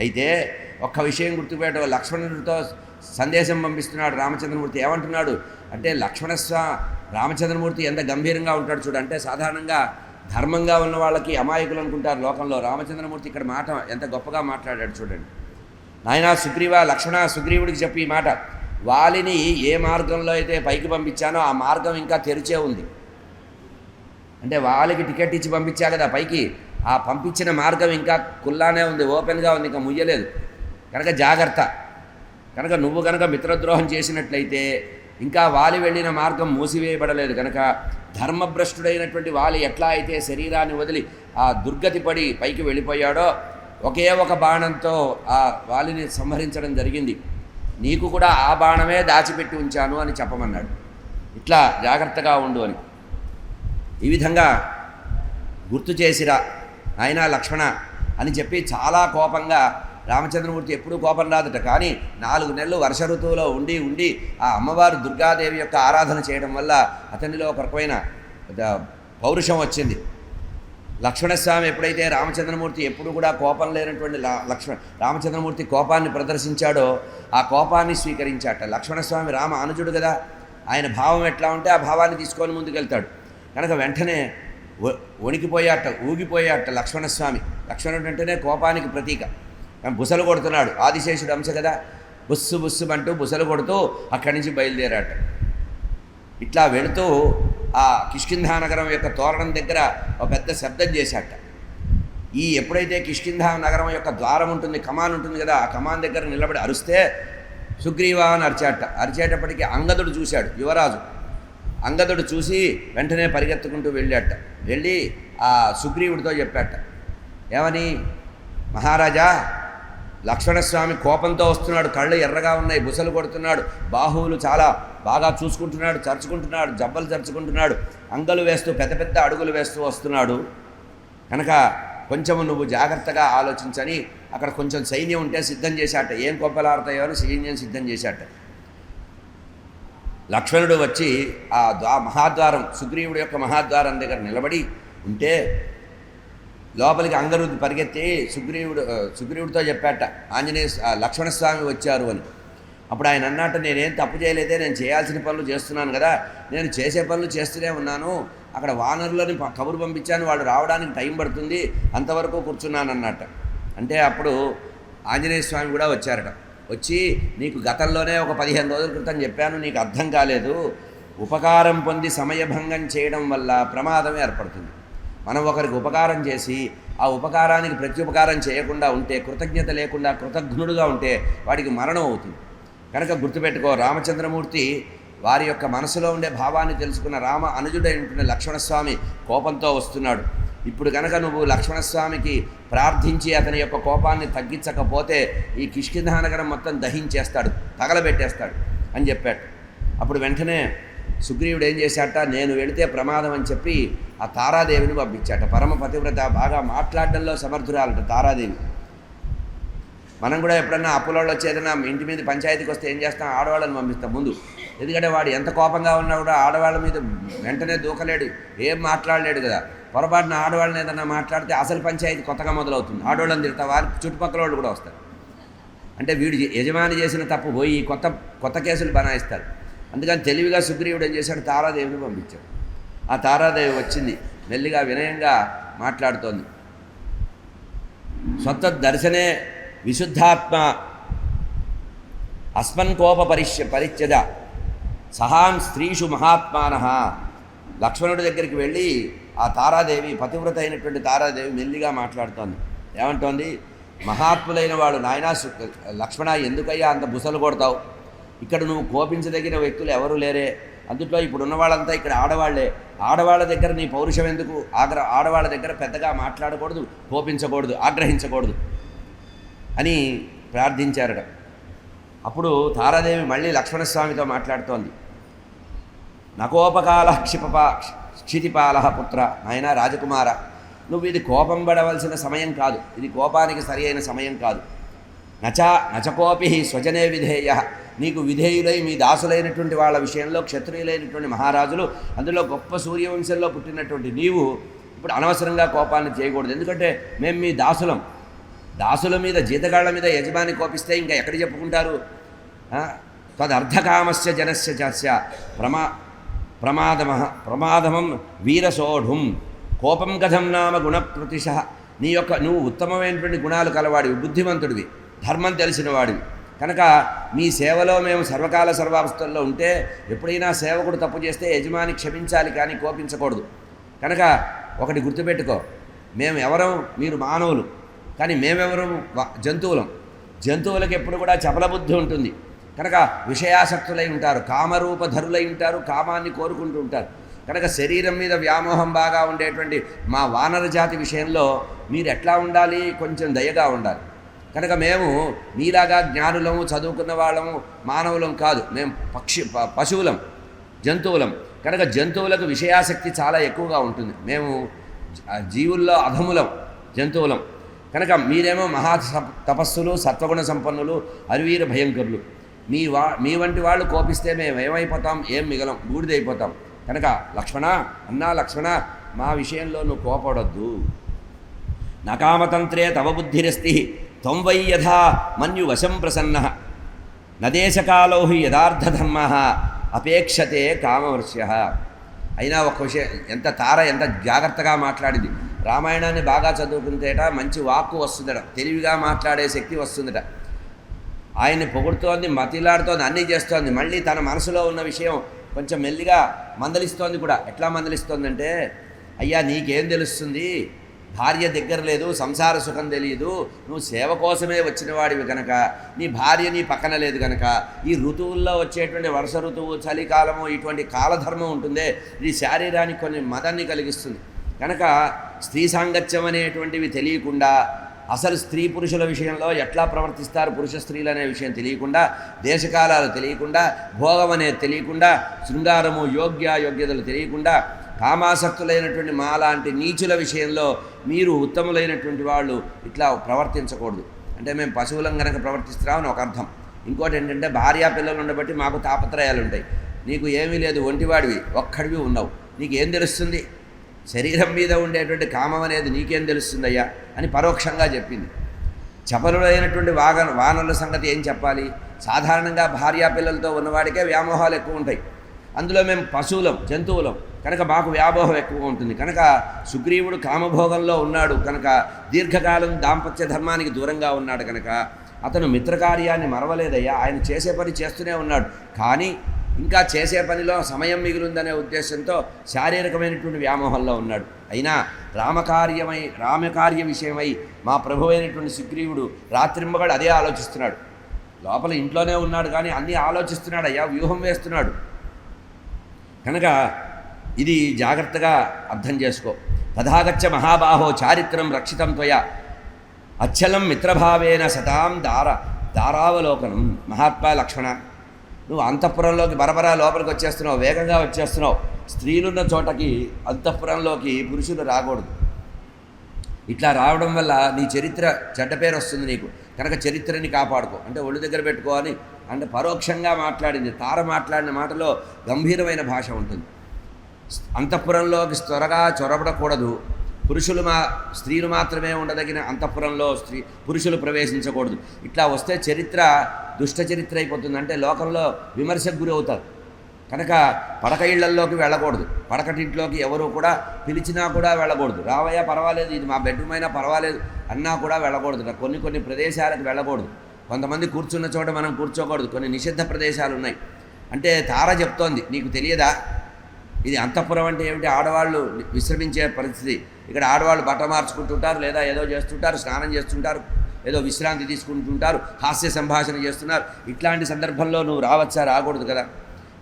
అయితే ఒక్క విషయం గుర్తుపెట్ట లక్ష్మణుడితో సందేశం పంపిస్తున్నాడు రామచంద్రమూర్తి. ఏమంటున్నాడు? అంటే లక్ష్మణస్వా రామచంద్రమూర్తి ఎంత గంభీరంగా ఉంటాడు చూడు. అంటే సాధారణంగా ధర్మంగా ఉన్న వాళ్ళకి అమాయకులు అనుకుంటారు లోకంలో. రామచంద్రమూర్తి ఇక్కడ మాట ఎంత గొప్పగా మాట్లాడాడు చూడండి. నాయన సుగ్రీవ లక్ష్మణ సుగ్రీవుడికి చెప్పి ఈ మాట. వాలిని ఏ మార్గంలో అయితే పైకి పంపించానో ఆ మార్గం ఇంకా తెరిచే ఉంది. అంటే వాళ్ళకి టికెట్ ఇచ్చి పంపించా కదా పైకి. ఆ పంపించిన మార్గం ఇంకా కుల్లానే ఉంది ఓపెన్గా ఉంది ఇంకా ముయ్యలేదు. కనుక జాగ్రత్త. కనుక నువ్వు కనుక మిత్రద్రోహం చేసినట్లయితే ఇంకా వాలి వెళ్ళిన మార్గం మూసివేయబడలేదు. కనుక ధర్మభ్రష్టుడైనటువంటి వాలి ఎట్లా అయితే శరీరాన్ని వదిలి ఆ దుర్గతి పడి పైకి వెళ్ళిపోయాడో ఒకే ఒక బాణంతో ఆ వాలిని సంహరించడం జరిగింది. నీకు కూడా ఆ బాణమే దాచిపెట్టి ఉంచాను అని చెప్పమన్నాడు. ఇట్లా జాగ్రత్తగా ఉండు అని. ఈ విధంగా గుర్తు చేసిరా. ఆయన లక్ష్మణ అని చెప్పి చాలా కోపంగా రామచంద్రమూర్తి ఎప్పుడూ కోపం రాదట. కానీ నాలుగు నెలలు వర్ష ఋతువులో ఉండి ఉండి ఆ అమ్మవారు దుర్గాదేవి యొక్క ఆరాధన చేయడం వల్ల అతనిలో ఒక రకమైన పౌరుషం వచ్చింది. లక్ష్మణస్వామి ఎప్పుడైతే రామచంద్రమూర్తి ఎప్పుడు కూడా కోపం లేనటువంటి లక్ష్మణ రామచంద్రమూర్తి కోపాన్ని ప్రదర్శించాడో ఆ కోపాన్ని స్వీకరించాట. లక్ష్మణస్వామి రామ అనుజుడు కదా ఆయన భావం ఎట్లా ఉంటే ఆ భావాన్ని తీసుకొని ముందుకెళ్తాడు. కనుక వెంటనే వణికిపోయాట ఊగిపోయాట లక్ష్మణస్వామి. లక్ష్మణుడు అంటేనే కోపానికి ప్రతీక. బుసలు కొడుతున్నాడు. ఆదిశేషుడు అంశ కదా. బుస్సు బుస్సు అంటూ బుసలు కొడుతూ అక్కడి నుంచి బయలుదేరాట. ఇట్లా వెళుతూ ఆ కిష్కింధానగరం యొక్క తోరణం దగ్గర ఒక పెద్ద శబ్దం చేశాట. ఈ ఎప్పుడైతే కిష్కింధా నగరం యొక్క ద్వారం ఉంటుంది కమాన్ ఉంటుంది కదా ఆ కమాన్ దగ్గర నిలబడి అరిస్తే సుగ్రీవా అని అరిచాట. అరిచేటప్పటికి అంగదుడు చూశాడు యువరాజు. అంగదుడు చూసి వెంటనే పరిగెత్తుకుంటూ వెళ్ళాట వెళ్ళి ఆ సుగ్రీవుడితో చెప్పాట ఏమని? మహారాజా లక్ష్మణస్వామి కోపంతో వస్తున్నాడు కళ్ళు ఎర్రగా ఉన్నాయి బుసలు కొడుతున్నాడు బాహువులు చాలా బాగా చూసుకుంటున్నాడు చరుచుకుంటున్నాడు జబ్బలు చరుచుకుంటున్నాడు అంగలు వేస్తూ పెద్ద పెద్ద అడుగులు వేస్తూ వస్తున్నాడు. కనుక కొంచెము నువ్వు జాగ్రత్తగా ఆలోచించని అక్కడ కొంచెం సైన్యం ఉంటే సిద్ధం చేశాట. ఏం కొప్పలాడతాయో అని సైన్యం సిద్ధం చేశాట. లక్ష్మణుడు వచ్చి ఆ ద్వా మహాద్వారం సుగ్రీవుడి యొక్క మహాద్వారం దగ్గర నిలబడి ఉంటే లోపలికి అందరూ పరిగెత్తి సుగ్రీవుడు సుగ్రీవుడితో చెప్పాట ఆంజనేయ లక్ష్మణస్వామి వచ్చారు అని. అప్పుడు ఆయన అన్నట్టు నేనేం తప్పు చేయలేదే నేను చేయాల్సిన పనులు చేస్తున్నాను కదా నేను చేసే పనులు చేస్తూనే ఉన్నాను. అక్కడ వానరులని కబురు పంపించాను వాళ్ళు రావడానికి టైం పడుతుంది అంతవరకు కూర్చున్నాను అన్నట్ట అంటే అప్పుడు ఆంజనేయ స్వామి కూడా వచ్చారట. వచ్చి నీకు గతంలోనే ఒక పదిహేను రోజుల క్రితం చెప్పాను నీకు అర్థం కాలేదు. ఉపకారం పొంది సమయభంగం చేయడం వల్ల ప్రమాదం ఏర్పడుతుంది. మనం ఒకరికి ఉపకారం చేసి ఆ ఉపకారానికి ప్రత్యుపకారం చేయకుండా ఉంటే కృతజ్ఞత లేకుండా కృతజ్ఞుడుగా ఉంటే వాడికి మరణం అవుతుంది. కనుక గుర్తుపెట్టుకో రామచంద్రమూర్తి వారి యొక్క మనసులో ఉండే భావాన్ని తెలుసుకున్న రామ అనుజుడైనటువంటి లక్ష్మణస్వామి కోపంతో వస్తున్నాడు. ఇప్పుడు కనుక నువ్వు లక్ష్మణస్వామికి ప్రార్థించి అతని యొక్క కోపాన్ని తగ్గించకపోతే ఈ కిష్కింధానగరం మొత్తం దహించేస్తాడు తగలబెట్టేస్తాడు అని చెప్పాడు. అప్పుడు వెంటనే సుగ్రీవుడు ఏం చేశాట నేను వెళితే ప్రమాదం అని చెప్పి ఆ తారాదేవిని పంపించాట. పరమ పతివ్రత బాగా మాట్లాడడంలో సమర్థురాలట తారాదేవి. మనం కూడా ఎప్పుడన్నా అప్పులలో వచ్చి ఏదైనా ఇంటి మీద పంచాయతీకి వస్తే ఏం చేస్తాం? ఆడవాళ్ళని పంపిస్తాం ముందు. ఎందుకంటే వాడు ఎంత కోపంగా ఉన్నా కూడా ఆడవాళ్ళ మీద వెంటనే దూకలేడు ఏం మాట్లాడలేడు కదా. పొరపాటున ఆడవాళ్ళని ఏదైనా మాట్లాడితే అసలు పంచాయతీ కొత్తగా మొదలవుతుంది. ఆడవాళ్ళని తిడతా వారి చుట్టుపక్కల వాళ్ళు కూడా వస్తారు. అంటే వీడు యజమాని చేసిన తప్పు పోయి కొత్త కొత్త కేసులు బనాయిస్తారు అందుకని తెలివిగా సుగ్రీవుడు ఏం చేశాడు? తారాదేవిని పంపించాడు. ఆ తారాదేవి వచ్చింది. మెల్లిగా వినయంగా మాట్లాడుతోంది. సొంత దర్శనే విశుద్ధాత్మ అస్మన్ కోప పరిశ్య పరిచ్యద సహాం స్త్రీషు మహాత్మాన. లక్ష్మణుడి దగ్గరికి వెళ్ళి ఆ తారాదేవి పతివ్రత అయినటువంటి తారాదేవి మెల్లిగా మాట్లాడుతోంది. ఏమంటోంది? మహాత్ములైన వాడు నాయనా లక్ష్మణ ఎందుకయ్యా అంత బుసలు కొడతావు? ఇక్కడ నువ్వు కోపించదగిన వ్యక్తులు ఎవరూ లేరే. అందుట్లో ఇప్పుడు ఉన్న వాళ్ళంతా ఇక్కడ ఆడవాళ్ళే. ఆడవాళ్ళ దగ్గర నీ పౌరుషం ఎందుకు? ఆగ్ర ఆడవాళ్ళ దగ్గర పెద్దగా మాట్లాడకూడదు కోపించకూడదు ఆగ్రహించకూడదు అని ప్రార్థించారట. అప్పుడు తారాదేవి మళ్ళీ లక్ష్మణస్వామితో మాట్లాడుతోంది. నకోపకాల క్షిపపా క్షితిపాల పుత్ర. నాయన రాజకుమార. నువ్వు ఇది కోపం పడవలసిన సమయం కాదు. ఇది కోపానికి సరి అయిన సమయం కాదు. నచ నచకోపి స్వజనే విధేయ. నీకు విధేయులై మీ దాసులైనటువంటి వాళ్ళ విషయంలో క్షత్రియులైనటువంటి మహారాజులు అందులో గొప్ప సూర్యవంశంలో పుట్టినటువంటి నీవు ఇప్పుడు అనవసరంగా కోపాన్ని చేయకూడదు. ఎందుకంటే మేము మీ దాసులం. దాసుల మీద జీతగాళ్ళ మీద యజమాని కోపిస్తే ఇంకా ఎక్కడ చెప్పుకుంటారు? ఆ? తదర్థకామస్య జనస్య చస్య. ప్రమా ప్రమాదమ ప్రమాదమం వీరసోఢుం. కోపం కథం నామ గుణప్రతిశ. నీ యొక్క నువ్వు ఉత్తమమైనటువంటి గుణాలు కలవాడివి బుద్ధిమంతుడివి ధర్మం తెలిసిన వాడివి కనుక మీ సేవలో మేము సర్వకాల సర్వావస్థల్లో ఉంటే ఎప్పుడైనా సేవకుడు తప్పు చేస్తే యజమాని క్షమించాలి కానీ కోపించకూడదు. కనుక ఒకటి గుర్తుపెట్టుకో మేము ఎవరం మీరు మానవులు కానీ మేమెవరం జంతువులం. జంతువులకు ఎప్పుడు కూడా చపల బుద్ధి ఉంటుంది. కనుక విషయాసక్తులై ఉంటారు కామరూపధరులై ఉంటారు కామాన్ని కోరుకుంటూ ఉంటారు. కనుక శరీరం మీద వ్యామోహం బాగా ఉండేటువంటి మా వానర జాతి విషయంలో మీరు ఎట్లా ఉండాలి? కొంచెం దయగా ఉండాలి. కనుక మేము మీలాగా జ్ఞానులము చదువుకున్న వాళ్ళము మానవులం కాదు. మేము పక్షి పశువులం జంతువులం. కనుక జంతువులకు విషయాసక్తి చాలా ఎక్కువగా ఉంటుంది. మేము జీవుల్లో అధములం జంతువులం. కనుక మీరేమో మహా సప్- తపస్సులు సత్వగుణ సంపన్నులు అరివీర భయంకరులు. మీ వా మీ వంటి వాళ్ళు కోపిస్తే మేము ఏమైపోతాం? ఏం మిగలం? బూడిదైపోతాం. కనుక లక్ష్మణ అన్నా లక్ష్మణ మా విషయంలో నువ్వు కోపడొద్దు. నకామతంత్రే తవ బుద్ధిరస్తి త్వం వై యథా మన్యు వశం ప్రసన్న. నదేశకాలో హి యథార్థధర్మ అపేక్షతే కామవర్ష్య. అయినా ఒక విషయం ఎంత తార ఎంత జాగ్రత్తగా మాట్లాడింది. రామాయణాన్ని బాగా చదువుకుంటేట మంచి వాక్కు వస్తుందట తెలివిగా మాట్లాడే శక్తి వస్తుందట. ఆయన్ని పొగుడుతోంది మతిలాడుతోంది అన్నీ చేస్తోంది. మళ్ళీ తన మనసులో ఉన్న విషయం కొంచెం మెల్లిగా మందలిస్తోంది కూడా. ఎట్లా మందలిస్తోందంటే అయ్యా నీకేం తెలుస్తుంది? భార్య దగ్గర లేదు సంసార సుఖం తెలియదు. నువ్వు సేవ కోసమే వచ్చిన వాడివి కనుక నీ భార్య నీ పక్కన లేదు కనుక ఈ ఋతువుల్లో వచ్చేటువంటి వర్ష ఋతువు చలికాలము ఇటువంటి కాలధర్మం ఉంటుందే ఇది శారీరానికి కొన్ని మదాన్ని కలిగిస్తుంది. కనుక స్త్రీ సాంగత్యం అనేటువంటివి తెలియకుండా అసలు స్త్రీ పురుషుల విషయంలో ఎట్లా ప్రవర్తిస్తారు పురుష స్త్రీలు అనే విషయం తెలియకుండా దేశకాలాలు తెలియకుండా భోగం అనేది తెలియకుండా శృంగారము యోగ్య యోగ్యతలు తెలియకుండా కామాసక్తులైనటువంటి మాలాంటి నీచుల విషయంలో మీరు ఉత్తములైనటువంటి వాళ్ళు ఇట్లా ప్రవర్తించకూడదు. అంటే మేము పశువులం కనుక ప్రవర్తిస్తున్నామని ఒక అర్థం. ఇంకోటి ఏంటంటే భార్యా పిల్లలు ఉండబట్టి మాకు తాపత్రయాలు ఉంటాయి నీకు ఏమీ లేదు ఒంటివాడివి ఒక్కడివి ఉన్నావు నీకేం తెలుస్తుంది? శరీరం మీద ఉండేటువంటి కామం అనేది నీకేం తెలుస్తుందయ్యా అని పరోక్షంగా చెప్పింది. చపలుడైనటువంటి వాగ వానల సంగతి ఏం చెప్పాలి? సాధారణంగా భార్యా పిల్లలతో ఉన్నవాడికే వ్యామోహాలు ఎక్కువ ఉంటాయి. అందులో మేము పశువులం జంతువులం. కనుక మాకు వ్యామోహం ఎక్కువ ఉంటుంది. కనుక సుగ్రీవుడు కామభోగంలో ఉన్నాడు. కనుక దీర్ఘకాలం దాంపత్య ధర్మానికి దూరంగా ఉన్నాడు. కనుక అతను మిత్రకార్యాన్ని మరవలేదయ్యా. ఆయన చేసే పని చేస్తూనే ఉన్నాడు. కానీ ఇంకా చేసే పనిలో సమయం మిగిలిందనే ఉద్దేశంతో శారీరకమైనటువంటి వ్యామోహంలో ఉన్నాడు. అయినా రామకార్యమై రామకార్య విషయమై మా ప్రభు అయినటువంటి సుగ్రీవుడు రాత్రింబగాడు అదే ఆలోచిస్తున్నాడు. లోపల ఇంట్లోనే ఉన్నాడు కానీ అన్నీ ఆలోచిస్తున్నాడు. అయ్యా వ్యూహం వేస్తున్నాడు. కనుక ఇది జాగ్రత్తగా అర్థం చేసుకో. తథాగచ్చ మహాబాహో చారిత్రం రక్షితం త్వయ. అచ్చలం మిత్రభావేన సతాం దార. దారావలోకనం మహాత్మా లక్ష్మణ. నువ్వు అంతఃపురంలోకి బరబరా లోపలికి వచ్చేస్తున్నావు వేగంగా వచ్చేస్తున్నావు. స్త్రీలున్న చోటకి అంతఃపురంలోకి పురుషులు రాకూడదు. ఇట్లా రావడం వల్ల నీ చరిత్ర చెడ్డ పేరు వస్తుంది నీకు. కనుక చరిత్రని కాపాడుకో. అంటే ఒళ్ళు దగ్గర పెట్టుకోవాలి అంటే పరోక్షంగా మాట్లాడింది తార మాట్లాడిన మాటలో గంభీరమైన భాష ఉంటుంది. అంతఃపురంలోకి త్వరగా చొరబడకూడదు. పురుషులు మా స్త్రీలు మాత్రమే ఉండదగిన అంతఃపురంలో స్త్రీ పురుషులు ప్రవేశించకూడదు. ఇట్లా వస్తే చరిత్ర దుష్ట చరిత్ర అయిపోతుంది. అంటే లోకంలో విమర్శకు గురి అవుతారు. కనుక పడక ఇళ్ళల్లోకి వెళ్ళకూడదు. పడకటింట్లోకి ఎవరు కూడా పిలిచినా కూడా వెళ్ళకూడదు. రావయ్యా పర్వాలేదు. ఇది మా బెడ్రూమ్ అయినా పర్వాలేదు. అన్నా కూడా వెళ్ళకూడదు. కొన్ని కొన్ని ప్రదేశాలకు వెళ్ళకూడదు. కొంతమంది కూర్చున్న చోట మనం కూర్చోకూడదు. కొన్ని నిషిద్ధ ప్రదేశాలు ఉన్నాయి. అంటే తార చెప్తోంది. నీకు తెలియదా? ఇది అంతఃపురం అంటే ఏమిటి? ఆడవాళ్ళు విశ్రమించే పరిస్థితి. ఇక్కడ ఆడవాళ్ళు బట్ట మార్చుకుంటుంటారు లేదా ఏదో చేస్తుంటారు స్నానం చేస్తుంటారు ఏదో విశ్రాంతి తీసుకుంటుంటారు హాస్య సంభాషణ చేస్తున్నారు. ఇట్లాంటి సందర్భంలో నువ్వు రావచ్చా రాకూడదు కదా?